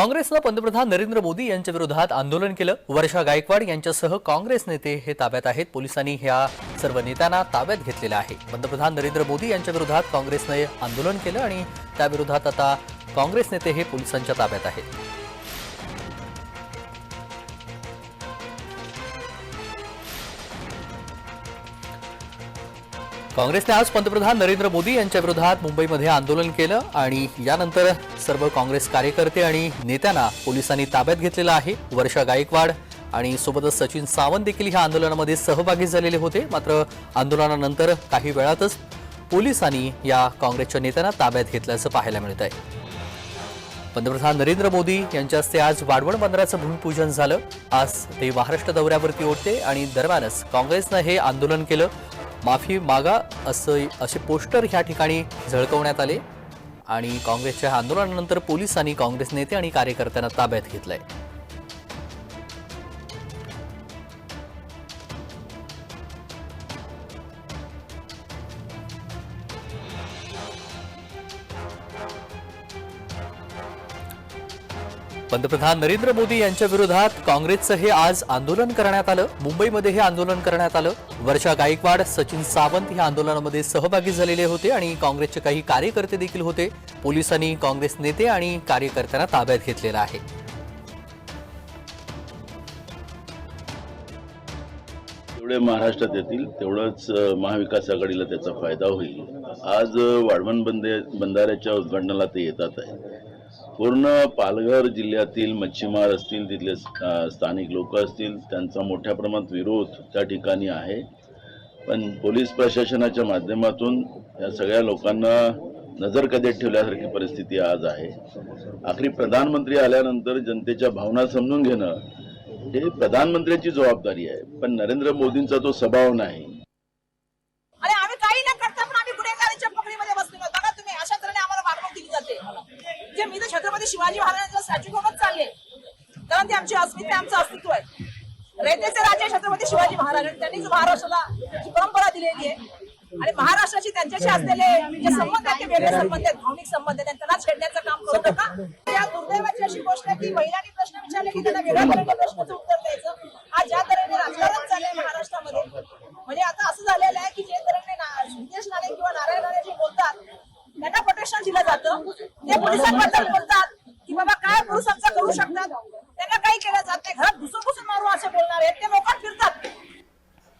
काँग्रेसनं पंतप्रधान नरेंद्र मोदी यांच्या विरोधात आंदोलन केलं. वर्षा गायकवाड यांच्यासह काँग्रेस नेते हे ताब्यात आहेत. पोलिसांनी ह्या सर्व नेत्यांना ताब्यात घेतलेलं आहे. पंतप्रधान नरेंद्र मोदी यांच्या विरोधात काँग्रेसने आंदोलन केलं आणि त्याविरोधात आता काँग्रेस नेते हे पोलिसांच्या ताब्यात आहेत. काँग्रेसने आज पंतप्रधान नरेंद्र मोदी यांच्या विरोधात मुंबईमध्ये आंदोलन केलं आणि यानंतर सर्व काँग्रेस कार्यकर्ते आणि नेत्यांना पोलिसांनी ताब्यात घेतलेलं आहे. वर्षा गायकवाड आणि सोबतच सचिन सावंत देखील ह्या आंदोलनामध्ये सहभागी झालेले होते. मात्र आंदोलनानंतर काही वेळातच पोलिसांनी या काँग्रेसच्या नेत्यांना ताब्यात घेतल्याचं पाहायला मिळत आहे पंतप्रधान नरेंद्र मोदी यांच्या हस्ते आज वाढवण बंदराचं भूमिपूजन झालं. आज ते महाराष्ट्र दौऱ्यावरती ओढते आणि दरम्यानच काँग्रेसनं हे आंदोलन केलं. माफी मागा असं असे पोस्टर ह्या ठिकाणी झळकवण्यात आले. आणि काँग्रेसच्या आंदोलनानंतर पोलिसांनी काँग्रेस नेते आणि कार्यकर्त्यांना ताब्यात घेतलं आहे पंतप्रधान नरेंद्र मोदी यांच्या विरोधात काँग्रेसचं हे आज आंदोलन करण्यात आलं. मुंबईमध्ये हे आंदोलन करण्यात आलं. वर्षा गायकवाड सचिन सावंत या आंदोलनामध्ये सहभागी झालेले होते आणि काँग्रेसचे काही कार्यकर्ते देखील होते. पोलिसांनी काँग्रेस नेते आणि कार्यकर्त्यांना ताब्यात घेतलेलं आहे. जेवढे महाराष्ट्रात येतील तेवढंच महाविकास आघाडीला त्याचा फायदा होईल. आज वाढवण बंदे बंधाऱ्याच्या उद्घाटनाला ते येतात आहे पूर्ण पालघर जिल्ह्यातील मच्छीमार असतील तिथले स्थानिक लोक असतील त्यांचा मोठ्या प्रमाणात विरोध त्या ठिकाणी आहे. पण पोलीस प्रशासनाच्या माध्यमातून या सगळ्या लोकांना नजर कदेत ठेवल्यासारखी परिस्थिती आज आहे. आखरी प्रधानमंत्री आल्यानंतर जनतेच्या भावना समजून घेणं हे प्रधानमंत्र्यांची जबाबदारी आहे. पण नरेंद्र मोदींचा तो स्वभाव नाही आणि आम्ही काही न करता पण आम्ही गुन्हेगारांच्या पकडीमध्ये बसलेलो आहोत. बघा तुम्ही अशा तऱ्हेने आम्हाला वागणूक दिली जाते जे मी तर छत्रपती शिवाजी महाराजांच्या स्टॅच्यू घेऊनच चालले. कारण ते आमची अस्मिता आमचं अस्तित्व आहे. रयतेचे राजे छत्रपती शिवाजी महाराज त्यांनीच महाराष्ट्राला जी परंपरा दिलेली आहे. आणि महाराष्ट्राशी त्यांच्याशी असलेले जे संबंध आहेत ते वेगळे संबंध आहेत. भावनिक संबंध आहेत. त्यांना छेडण्याचं काम करू नका. या दुर्दैवाची अशी गोष्ट आहे की महिलांनी प्रश्न विचारले की त्यांना वेगळ्या प्रश्नाचं उत्तर दिलं जातं. ते पोलिसांबद्दल बोलतात की बाबा काय पुरुषांचा करू शकतात? त्यांना काही केलं जात